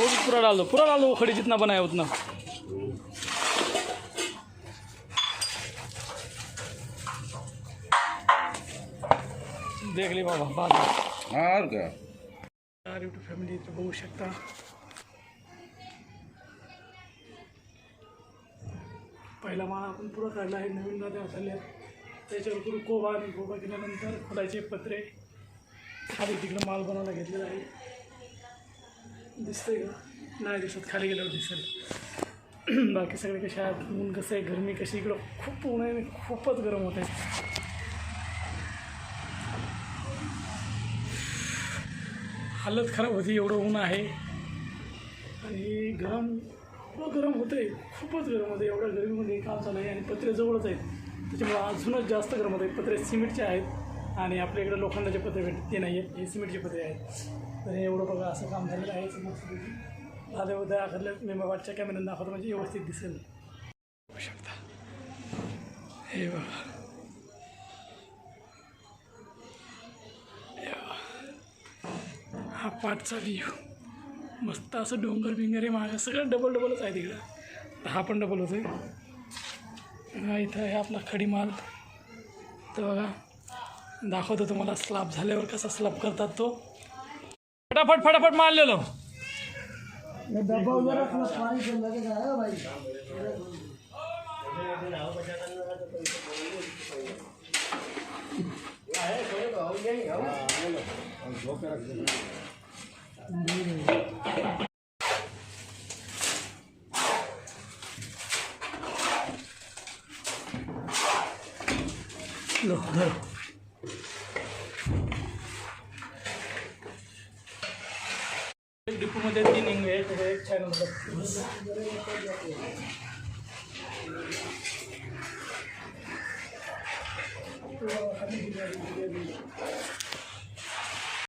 पूरा डाल दो पूरा डाल दो वो खड़ी जितना बनाया उतना. देख ली बाबा बाद में और क्या? यार यूट्यूब फॅमिली इथं बघू शकता. पहिला माल आपण पुढं काढला आहे नवीन गाद्या झाल्या त्याच्यावर पुढे कोबा आणि कोबा केल्यानंतर खोलाचे पत्रे. खाली तिकडं माल बनवायला घेतलेला आहे. दिसतंय का? नाही दिसत खाली गेल्यावर दिसेल. बाकी सगळे कसे आहेत? ऊन कसं आहे? गरमी कशी इकडं खूप ऊन आहे आणि खूपच गरम होत आहे हालत खराब होती एवढं ऊन आहे. आणि गरम खूप गरम होतं आहे खूपच गरम होतं एवढ्या गरमीमध्ये काम चालू आहे आणि पत्रे जवळच आहेत. त्याच्यामुळे अजूनच जास्त गरम होतं आहे पत्रे सिमेंटचे आहेत. आणि आपल्या इकडं लोखंडाचे पत्रे भेटते ते नाही आहेत हे सिमेंटचे पत्रे आहेत. तर हे एवढं बघा असं काम झालेलं आहे. समोर उद्या आखरल्या मी वाटच्या कॅमेऱ्यानं दाखवतो म्हणजे व्यवस्थित दिसेल. शकता. हे बघा. हा पाठचा व्ह्यू मस्त असं डोंगर बिंगर आहे मागं. सगळं डबल डबलच आहे तिकडं. हा पण डबल होतो आहे इथं आहे आपला खडीमाल. तर बघा. दाखवतो तुम्हाला स्लाब झाल्यावर कसा स्लाब करतात तो. फटाफट फटाफट मारलेलो. लो धर. डिपोमध्ये तीन इंग आहे त्याच्या एक चॅनल